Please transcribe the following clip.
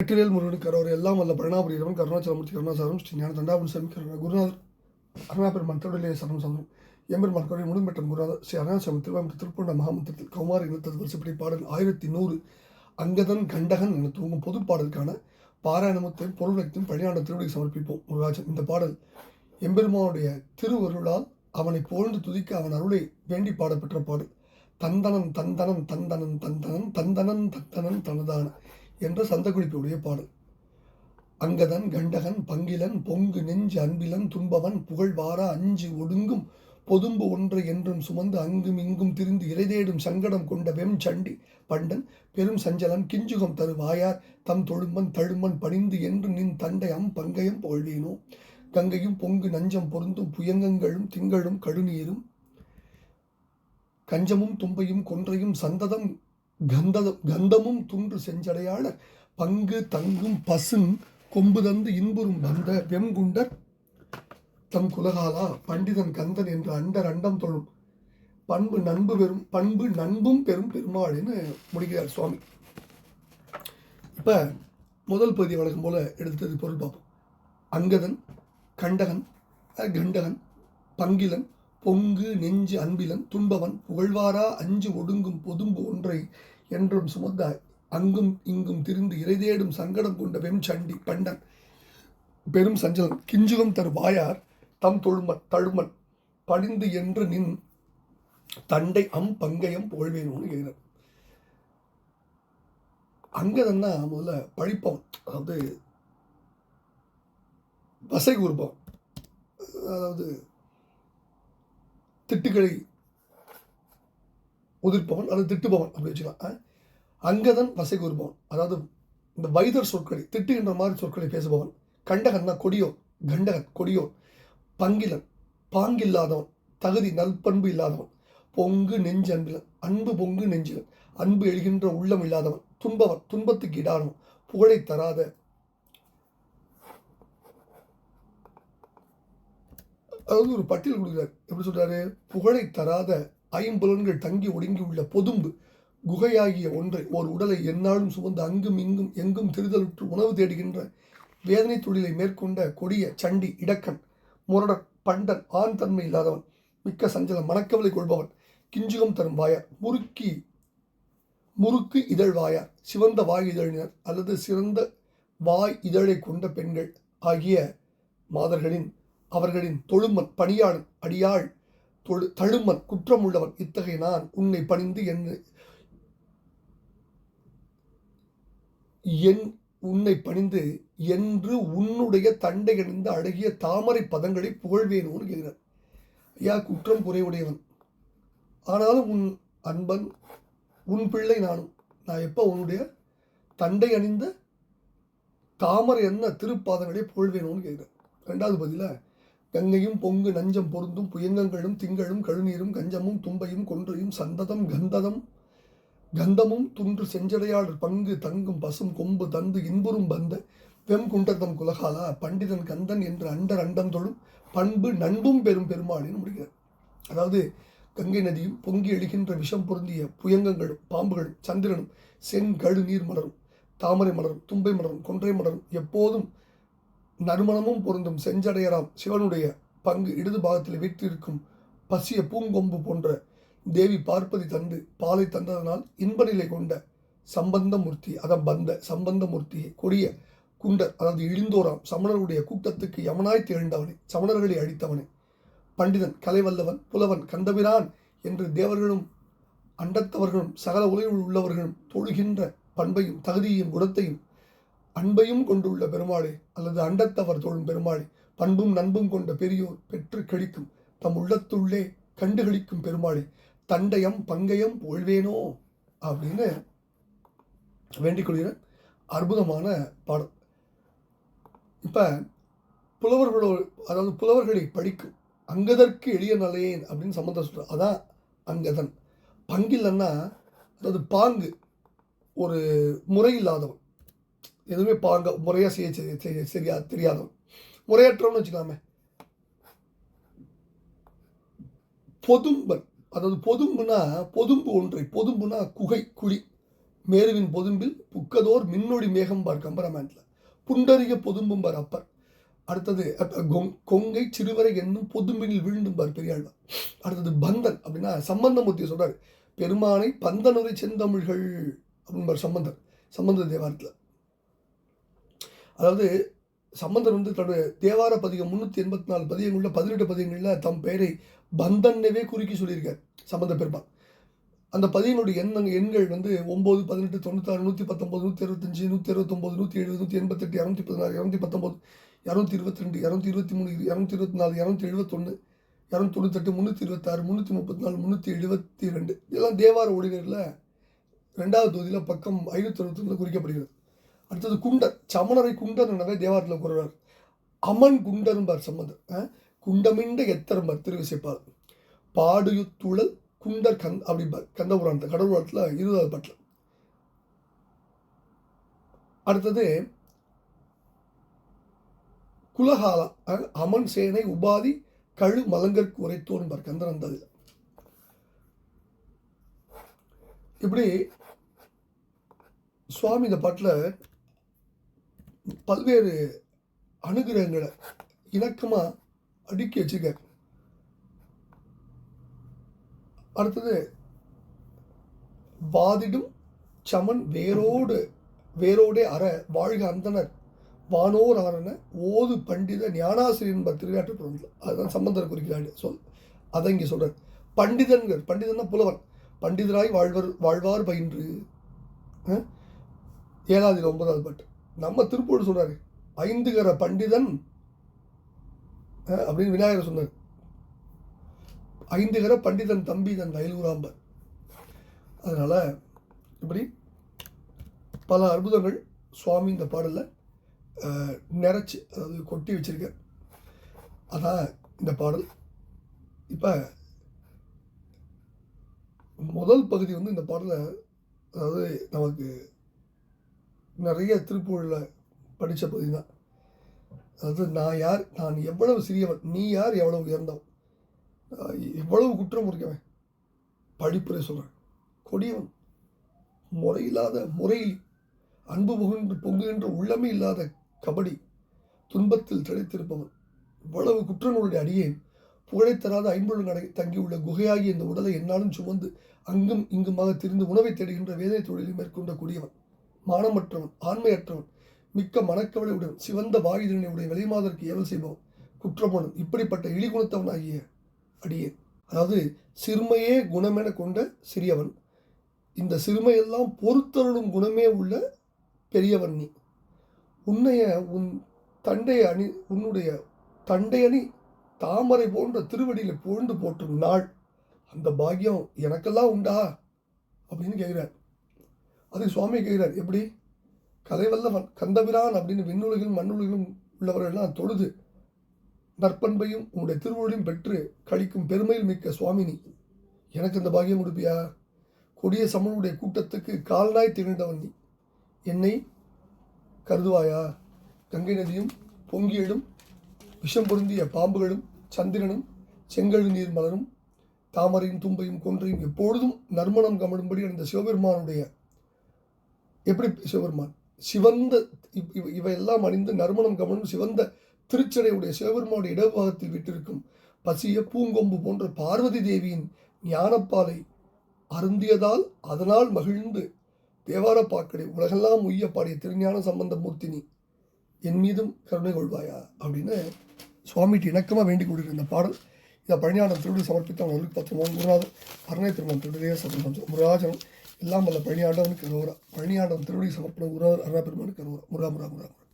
வெற்றிவேல் முருகன் கரோர் எல்லாம் வல்ல பரணாபுரியவன் கருணாச்சலமூர்த்தி கருணாசாரம் ஸ்ரீ ஞான தண்டாபுரி சாமி கருணா குருநாதர் அருணாபெருமான் திருடலே சரணம் சரணம் எம்பெருமான் கோவில் முழும்பெற்ற குருநாதர் ஸ்ரீ அருணாசாமி திருவாமூர் திருப்பூண்ட மகாமந்திரத்தில் கௌமார இனத்தது வருஷப்படி பாடல் ஆயிரத்தி நூறு அங்கதன் கண்டகன் என தூங்கும் பொது பாடலுக்கான பாராயணமத்தையும் பொருளத்தையும் பழியாண்ட திருவடிக்கு சமர்ப்பிப்போம் முருகாஜன் இந்த பாடல் எம்பெருமானுடைய திருவருளால் அவனை புகழ்ந்து துதிக்க அவன் அருளை வேண்டி பாடப்பெற்ற பாடல் தந்தனம் தந்தனம் தந்தனன் தந்தனன் தந்தனன் தந்தனன் தனதான என்ற சந்தகுறிப்புடைய பாடல். அங்கதன் கண்டகன் பங்கிலன் பொங்கு நெஞ்சு அன்பிலன் துன்பவன் புகழ்வாரா அஞ்சு ஒடுங்கும் பொதும்பு ஒன்றை என்றும் சுமந்து அங்கும் இங்கும் திரிந்து இறைதேடும் சங்கடம் கொண்ட வெம் சண்டி பண்டன் பெரும் சஞ்சலன் கிஞ்சுகம் தரு வாயார் தம் தொழுமன் தழுமன் பணிந்து என்று நின் தண்டை அம் பங்கயம் புகழ்வேனோ கங்கையும் பொங்கு நஞ்சம் பொருந்தும் புயங்கங்களும் திங்களும் கடுநீரும் கஞ்சமும் தும்பையும் கொன்றையும் சந்ததம் கந்ததம் கந்தமும் துன்று செஞ்சடையாளர். பங்கு தங்கும் பசும் கொம்பு தந்து இன்புறும் வந்த வெம்குண்டர் தம் குலகாலா பண்டிதன் கந்தன் என்று அண்டர் அண்டம் தொழும். பண்பு நண்பு பெரும் பண்பு நண்பும் பெரும் பெருமாள்னு முடிக்கிறார் சுவாமி. இப்போ முதல் பகுதி வழக்கம் போல எடுத்தது பொருள் பார்ப்போம். அங்கதன் கண்டகன் கண்டகன் பங்கிலன் பொங்கு நெஞ்சு அன்பிலன் துன்பவன் புகழ்வாரா அஞ்சு ஒடுங்கும் பொதும்பு ஒன்றை என்றும் சுமந்தாய். அங்கும் இங்கும் திரிந்து இறைதேடும் சங்கடம் கொண்ட வெம் சண்டி பண்டன் பெரும் சஞ்சலம். கிஞ்சுகம் தரு வாயார் தம் தொழுமன் தழுமன் பணிந்து என்று நின் தண்டை அம் பங்கயம் புகழ்வேணும்னு கேட்கிறார் அங்கதன்னா முதல்ல பழிப்பவன் அதாவது வசை கூறுபவன் அதாவது திட்டுகளை உதிர்ப்பவன் அல்லது திட்டுபவன் அப்படி வச்சுக்கலாம். ஆ? அங்கதன் வசை கூறுபவன். அதாவது இந்த வைதர் சொற்களை திட்டுகின்ற மாதிரி சொற்களை பேசுபவன். கண்டகன்னா கொடியோ கண்டகன் கொடியோ பங்கிலன் பாங்கில்லாதவன் தகுதி நல்பண்பு இல்லாதவன். பொங்கு நெஞ்சு அன்பிலன் அன்பு பொங்கு நெஞ்சிலன். அன்பு எழுகின்ற உள்ளம் இல்லாதவன். துன்பவன் துன்பத்துக்கு இடானவன். புகழை தராத. அதாவது ஒரு பட்டியல் கொடுக்குறார். எப்படி சொல்கிறாரு புகழை தராத ஐம்புலன்கள் தங்கி ஒடுங்கியுள்ள பொதும்பு குகையாகிய ஒன்றை ஓர் உடலை எந்நாளும் சுமந்து அங்கும் இங்கும் எங்கும் திருதலுற்று உணவு தேடுகின்ற வேதனை தொழிலை மேற்கொண்ட கொடிய சண்டி இடக்கன் முரடன் பண்டன் ஆண் தன்மை இல்லாதவன் மிக்க சஞ்சலம் மணக்கவலை கொள்பவன் கிஞ்சுகம் தரும் வாயார் முறுக்கி முறுக்கு இதழ் வாயார் சிவந்த வாய் இதழினர் அல்லது சிறந்த வாய் இதழை கொண்ட பெண்கள் ஆகிய மாதர்களின் அவர்களின் தொழுமன் பணியாளன் அடியாள் தொழு தழுமன் குற்றம் உள்ளவன் இத்தகைய நான் உன்னை பணிந்து என்ன என் உன்னை பணிந்து என்று உன்னுடைய தண்டை அணிந்த அழகிய தாமரை பதங்களை புகழ்வேணும்னு கேட்கிறார். ஐயா குற்றம் குறைவுடையவன். ஆனாலும் உன் அன்பன் உன் பிள்ளை நானும். நான் எப்போ உன்னுடைய தண்டை அணிந்த தாமரை என்ன திருப்பாதங்களை புகழ்வேணும்னு கேட்குறேன் ரெண்டாவது பதிலாக கங்கையும் பொங்கு நஞ்சம் பொருந்தும் புயங்கங்களும் திங்களும் கழுநீரும் கஞ்சமும் தும்பையும் கொன்றையும் சந்ததம் கந்ததம் கந்தமும் துன்று செஞ்சடையாளர் பங்கு தங்கும் பசும் கொம்பு தந்து இன்புறும் பந்த வெம் குண்டத்தம் குலகாலா பண்டிதன் கந்தன் என்று அண்டர் அண்டந்தொழும் பண்பு நண்பும் பெரும் பெருமாளின்னு முடிகிறது அதாவது கங்கை நதியும் பொங்கி எழுகின்ற விஷம் பொருந்திய புயங்கங்களும் பாம்புகளும் சந்திரனும் செங்கழு நீர் மலரும் தாமரை மலரும் தும்பை மலரும் கொன்றை மலரும் எப்போதும் நறுமணமும் பொருந்தும். செஞ்சடையராம். சிவனுடைய பங்கு இடது பாகத்தில் வீற்றிருக்கும் பசிய பூங்கொம்பு போன்ற தேவி பார்ப்பதி தந்து பாலை தந்ததனால் இன்ப நிலை கொண்ட சம்பந்தமூர்த்தி அதான் பந்த சம்பந்தமூர்த்தியை கொடிய குண்டர் அதாவது இழிந்தோராம் சமணருடைய கூட்டத்துக்கு யமனாய் திகழ்ந்தவனே சமணர்களை அழித்தவனே. பண்டிதன் கலைவல்லவன் புலவன் கந்தபிரான் என்று தேவர்களும் அண்டத்தவர்களும் சகல உலகில் உள்ளவர்களும் தொழுகின்ற பண்பையும் தகுதியையும் குணத்தையும் அன்பையும் கொண்டுள்ள பெருமாளே அல்லது அண்டத்தவர் தோழும் பெருமாளே பண்பும் நண்பும் கொண்ட பெரியோர் பெற்று கழிக்கும் தம் உள்ளத்துள்ளே கண்டுகளிக்கும் பெருமாளே தண்டயம் பங்கயம் புகழ்வேனோ அப்படின்னு வேண்டிக் கொள்கிற அற்புதமான பாடம் இப்போ புலவர்களோ அதாவது புலவர்களை படிக்கும் அங்கதற்கு எளிய நலையேன் அப்படின்னு சம்மந்தம் சொல்கிறார் அதான் அங்கதன். பங்கில்லைன்னா அதாவது பாங்கு ஒரு முறை இல்லாதவன். எதுவுமே பாங்க முறையாக செய்ய செய்ய- செய்ய சரியா தெரியாதவன் முறையற்றவன்னு வச்சுக்கலாமே பொதும்பன் அதாவது பொதும்புனா பொதும்பு ஒன்றை பொதும்புனா குகை குழி. மேருவின் பொதும்பில் புக்கதோர் மின்னொடி மேகம் பார் கம்பராமாயணத்தில். புண்டறிக பொதும்பும் பார் அப்பர். அடுத்தது கொங்- கொங்கை சிறுவரை என்னும் பொதும்பினில் விழுந்தும் பார் பெரியாழ்வார். அடுத்தது பந்தன் அப்படின்னா சம்பந்தமூர்த்தி சொல்கிறார் பெருமானை பந்தனுரை செந்தமிழ்கள் அப்படின்பார் சம்பந்தர். சம்பந்த தேவாரத்தில். அதாவது சம்பந்தர் வந்து தன்னுடைய தேவார பதிகம் முந்நூற்றி எண்பத்தி நாலு பதிகங்களில் பதினெட்டு பதிகங்களில் தம் பெயரை பந்தன்னவே குறுக்கி சொல்லியிருக்கார் சம்பந்த பெருமான் அந்த பதிகங்களுடைய எண்ண எண்கள் வந்து ஒம்பது பதினெட்டு தொண்ணூத்தாறு நூற்றி பத்தொம்பது நூற்றி அறுபத்தஞ்சு நூற்றி அறுபத்தொம்பது நூற்றி எழுபது நூற்றி எண்பத்தெட்டு இரநூத்தி பதினாறு இரநூத்தி பத்தொம்பது இரநூத்தி இருபத்தி ரெண்டு இரநூத்தி இருபத்தி மூணு இரநூத்தி இருபத்தி நாலு இரநூத்தி எழுபத்தொன்று இரநூத்தி தொண்ணூத்தெட்டு முந்நூற்றி இருபத்தாறு முந்நூற்றி முப்பத்தி நாலு முந்நூற்றி எழுபத்தி ரெண்டு இதெல்லாம் தேவார ஒளிநீரில் ரெண்டாவது தொகுதியில் பக்கம் ஐநூற்றி அறுபத்தொன்னில் குறிக்கப்படுகிறது. அடுத்தது குண்டர் சமணரை குண்டர் எனவே தேவாரத்தில் கூறுறார். அமன் குண்டரும்பார் சம்பந்தர் குண்டமிண்ட எத்தரம்பார் திருவிசைப்பார் பாடுயுத்துழல் குண்டர் கந் அப்படிம்பார். கந்த புராணத்தை கடவுள் புராணத்தில் இருபதாவது பாட்டில். அடுத்தது குலகாலா அமன் சேனை உபாதி கழு மலங்கற்கு உரைத்தோன்பார் கந்தன் அந்த இப்படி சுவாமி இந்த பாட்டில் பல்வேறு அனுகிரகங்களை இணக்கமாக அடுக்கி வச்சிருக்கார். அடுத்தது வாதிடும் சமன் வேரோடு வேரோடே அற வாழ்க அந்தனர் வானோர் ஆரன ஓது பண்டித ஞானாசிரியர் என்பர் திருவிழாட்டு அதுதான் சம்பந்தர் குறிக்கிறார் சொல். அதை இங்கே சொல்கிறார் பண்டிதன்கள் பண்டிதன்னா புலவன். பண்டிதராய் வாழ்வர் வாழ்வார் பயின்று ஏழாவது ஒன்பதாவது பாட்டு. நம்ம திருப்பூர் சொல்கிறாரு ஐந்துகர பண்டிதன் அப்படின்னு விநாயகர் சொன்னார். ஐந்துகர பண்டிதன் தம்பி தன் வயலூராம்பர் அதனால் இப்படி பல அற்புதங்கள் சுவாமி இந்த பாடலில் நிறச்சி அதாவது கொட்டி வச்சுருக்க அதான் இந்த பாடல் இப்போ முதல் பகுதி வந்து இந்த பாடலை அதாவது நமக்கு நிறைய திருப்பூரில் படித்த பகுதி தான் அதாவது நான் யார் நான் எவ்வளவு சிறியவன் நீ யார் எவ்வளவு உயர்ந்தவன்? எவ்வளவு குற்றம் இருக்கவன் படிப்புரை சொல்கிறேன் கொடியவன். முறையில்லாத முறையில் அன்பு புகுன்று பொங்குகின்ற உள்ளமே இல்லாத கபடி துன்பத்தில் திளைத்திருப்பவன் இவ்வளவு குற்றங்களுடைய அடியேன் புகழைத்தராத ஐம்பொழு நடை தங்கியுள்ள குகையாகிய இந்த உடலை என்னாலும் சுமந்து அங்கும் இங்குமாக திரிந்து உணவை தேடுகின்ற வேதனை தொழிலை மேற்கொண்ட கூடியவன். மானமற்றவன் ஆண்மையற்றவன் மிக்க மனக்கவலை உடையவன் சிவந்த வாயுதனை உடைய வெளிமாதற்கு ஏவல் செய்பவன் குற்றமோனன் இப்படிப்பட்ட இழிகுணத்தவன் ஆகிய அடியேன். அதாவது சிறுமையே குணமென கொண்ட சிறியவன். இந்த சிறுமையெல்லாம் பொறுத்தருளும் குணமே உள்ள பெரியவன் நீ. உன்னைய உன் தண்டைய அணி உன்னுடைய தண்டையணி தாமரை போன்ற திருவடியில் புகழ்ந்து போற்றும் நாள். அந்த பாக்கியம் எனக்கெல்லாம் உண்டா? அப்படின்னு கேட்குறார். அது சுவாமி கேட்கிறார் எப்படி? கலைவல்லவன் கந்தபிரான் அப்படின்னு விண்ணுலகிலும் மண்ணுலகிலும் உள்ளவர்கள்லாம் தொழுது நற்பண்பையும் உன்னுடைய திருவள்ளையும் பெற்று கழிக்கும் பெருமையில் மிக்க சுவாமினி எனக்கு இந்த பாகியம் கொடுப்பியா? கொடிய சமனுடைய கூட்டத்துக்கு கால்நாய் திகழ்ந்தவன் நீ. என்னை கருதுவாயா? கங்கை நதியும் பொங்கியடும் விஷம் பொருந்திய பாம்புகளும் சந்திரனும் செங்கழு நீர் மலரும் தாமரையும் தும்பையும் கொன்றையும் எப்பொழுதும் நறுமணம் கமழும்படி அந்த சிவபெருமானுடைய எப்படி சிவபெருமான்? சிவந்த இவையெல்லாம் அணிந்து நறுமணம் கவனம் சிவந்த திருச்சடையுடைய சிவபெருமானுடைய இடபாகத்தில் விட்டிருக்கும் பசிய பூங்கொம்பு போன்ற பார்வதி தேவியின் ஞானப்பாலை அருந்தியதால் அதனால் மகிழ்ந்து தேவார பாக்கடை உலகெல்லாம் உய்ய பாடிய திருஞான சம்பந்த மூர்த்தினி என் மீதும் கருணை கொள்வாயா? அப்படின்னு சுவாமிட்டு இணக்கமாக வேண்டிக் கொண்டிருந்த பாடல் இதை பழனியாண்டம் திருடி சமர்ப்பித்த அவங்களுக்கு பத்து மூணு குருநாதன் அருணை திருமணம் திருடியே சமர்ப்பம் முருகாஜனம் எல்லாம் வல்ல பழனியாண்டவனுக்கு கருவரா பழனியாண்டம் திருடி சமர்ப்பணம் குருநாதர் அருணா பெருமானுக்கு கருவரா முருகா முருகா முருகா.